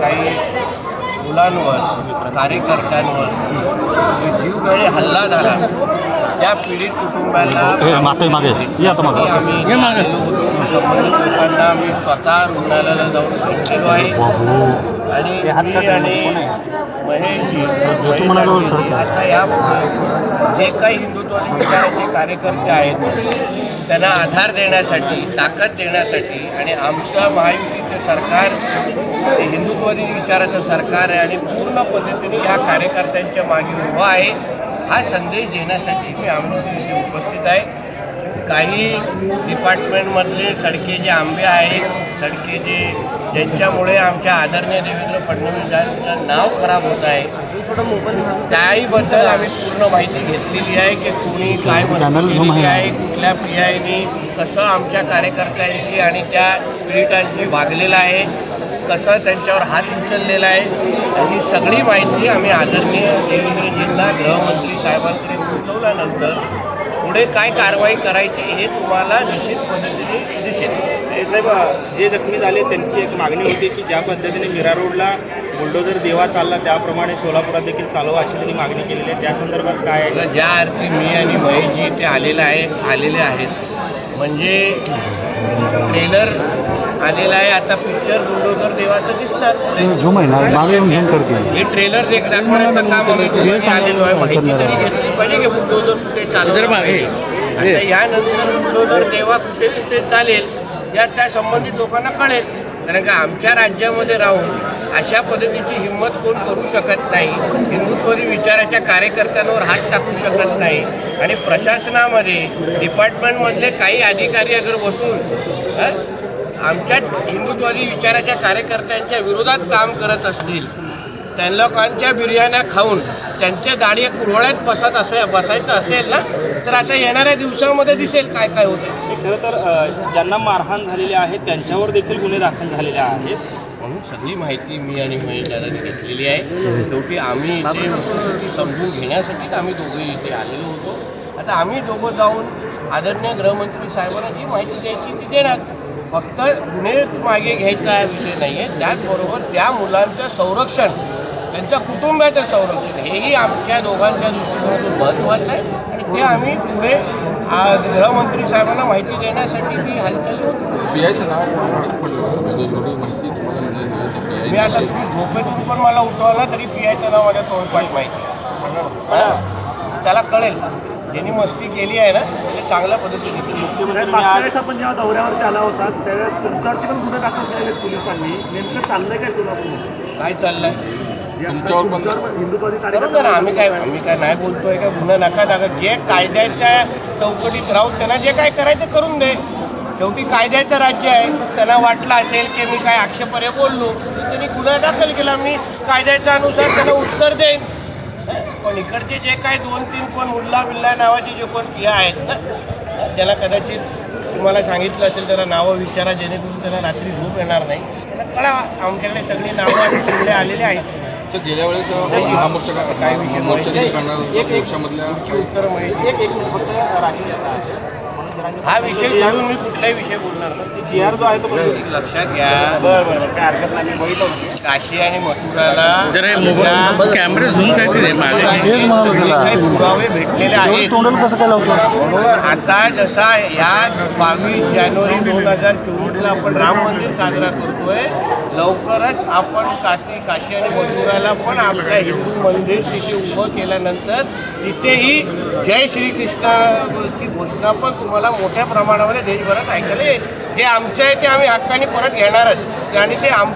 काही मुलांवर कार्यकर्त्यांवर जीवघेणे हल्ला झाला त्या पीडित कुटुंबाला मागे मागे. या आता मागे. आम्ही. संबंधित लोकांना आम्ही स्वतः रुग्णालयाला जाऊन भेटलेलो आहे. आणि आणि महेशजी. आता या जे काही हिंदुत्वादी विचाराचे कार्यकर्ते आहेत त्यांना आधार देण्यासाठी ताकद देण्यासाठी आणि आमचं महायुतीचं सरकार हिंदुत्ववादी विचाराचं सरकार आहे आणि पूर्ण पद्धतीने या कार्यकर्त्यांच्या मागे उभं आहे हा संदेश देण्यासाठी मी अमृत इथे उपस्थित आहे. काही डिपार्टमेंटमधले सडके जे आंबे आहेत सडके जे ज्यांच्यामुळे आमच्या आदरणीय देवेंद्र फडणवीस यांचं नाव खराब होत आहे त्याहीबद्दल आम्ही पूर्ण माहिती घेतलेली आहे की कोणी काय केलेली आहे. कुठल्या पर्यायाने कसं आमच्या कार्यकर्त्यांशी आणि त्या पीडितांशी वागलेलं आहे कसं त्यांच्यावर हात उचललेला आहे ही सगळी माहिती आम्ही आदरणीय देवेंद्रजींना गृहमंत्री साहेबांकडे पोहोचवल्यानंतर पुढे काय कारवाई करायची हे तुम्हाला निश्चित पद्धतीने दिसेल हे साहेब जे जखमी झाले त्यांची एक मागणी होती की ज्या पद्धतीने मीरा रोडला बुलडोजर देवा चालला त्याप्रमाणे सोलापुरात देखील चालवा अशी त्यांनी मागणी केलेली आहे. त्या संदर्भात काय आहे? ज्या अर्थी मी आणि महेशजी इथे आलेले आहे आलेले आहेत म्हणजे ट्रेलर आलेला आहे आता पिक्चर बुलडोजर देवाचं दिसतात. झूम आहे ना मागे येऊन झूम करते. हे ट्रेलर देख दाखवण्याचं काम आलेलो आहे माहिती तरी घेतली पाहिजे की बुलडोजर कुठे चालणार आहे. आता यानंतर बुलडोजर देवा कुठे कुठे चालेल या त्या संबंधित लोकांना कळेल. कारण का आमच्या राज्यामध्ये राहून अशा पद्धतीची हिंमत कोण करू शकत नाही. हिंदुत्वरी विचाराच्या कार्यकर्त्यांवर हात टाकू शकत नाही. आणि प्रशासनामध्ये डिपार्टमेंटमधले काही अधिकारी अगर बसून आमच्याच हिंदुत्वादी विचाराच्या कार्यकर्त्यांच्या विरोधात काम करत असतील त्या लोकांच्या बिर्याण्या खाऊन त्यांच्या दाढी कुरवळ्यात बसत असे बसायचं असेल ना तर असं येणाऱ्या दिवसामध्ये दिसेल काय काय होतं खरं तर ज्यांना मारहाण झालेली आहे त्यांच्यावर देखील गुन्हे दाखल झालेले आहेत. सगळी माहिती मी आणि महेश घेतलेली आहे. शेवटी आम्ही इथे वस्तुस्थिती समजून घेण्यासाठीच आम्ही दोघे इथे आलेलो होतो. आता आम्ही दोघं जाऊन आदरणीय गृहमंत्री साहेबांना जी माहिती द्यायची ती देणार. फक्त गुन्हे मागे घ्यायचा विषय नाही आहे त्याचबरोबर त्या मुलांचं संरक्षण त्यांच्या कुटुंबाचं संरक्षण हेही आमच्या दोघांच्या दृष्टिकोनातून महत्त्वाचं आहे. आणि ते आम्ही पुढे गृहमंत्री साहेबांना माहिती देण्यासाठी ती हालचाल होती माहिती मी आता तुम्ही झोपेतून पण मला उठवला तरी पियायचं नाव माझ्या तोंडपाठ माहिती आहे. त्याला कळेल. ज्यांनी मस्ती केली आहे ना ते चांगल्या पद्धतीने. मुख्यमंत्री आपण जेव्हा दौऱ्यावरती आला होता त्यावेळेस तुमच्यावरती पण गुन्हे दाखल केलेले पोलिसांनी. नेमकं चाललंय काय सोलापूर काय चाललंय? तुमच्यावर पण- आम्ही काय आम्ही काय नाही बोलतोय का गुन्हा नका दाखल जे कायद्याच्या चौकटीत राहून त्यांना जे काय करायचं करून दे. शेवटी कायद्याचं राज्य आहे त्यांना वाटलं असेल की मी काय आक्षेपार्ह बोललो तर त्यांनी गुन्हा दाखल केला. मी कायद्याच्या अनुसार त्यांना उत्तर देईन. पण इकडचे जे काही दोन तीन कोण मुल्ला बिल्ला नावाचे जे कोण पिया आहेत ना त्याला कदाचित तुम्हाला सांगितलं असेल त्याला नावं विचारा जेणेकरून त्यांना रात्री झोप येणार नाही. त्यांना कळा आमच्याकडे सगळी नावं आलेले आहेत. गेल्या वेळेस महामोर्चा काय काय मोर्चा. करणार एक- एक- मोर्चामधल्या माहिती एक एक फक्त राजकीयाचा आहे हा विषय सोडून मी कुठलाही विषय बोलणार जी आर जो आहे तो लक्षात घ्या. बरं बरं बरं. काय हरकत नाही मी बघितलं होतं. काशी आणि मथुराला कॅमेरे झूम. काही पुरावे भेटलेले आहेत. कसं काय लावतो? म्हणून आता जसा या बावीस जानेवारी दोन हजार चोवीसला आपण राम मंदिर साजरा करतोय लवकरच आपण काशी काशी आणि मथुराला पण आपल्या हिंदू मंदिर तिथे उभं केल्यानंतर तिथेही जय श्रीकृष्णाची घोषणा पण तुम्हाला मोठ्या प्रमाणामध्ये देशभरात ऐकायला येईल. जे आमचं आहे ते आम्ही हक्काने परत घेणारच आणि ते आम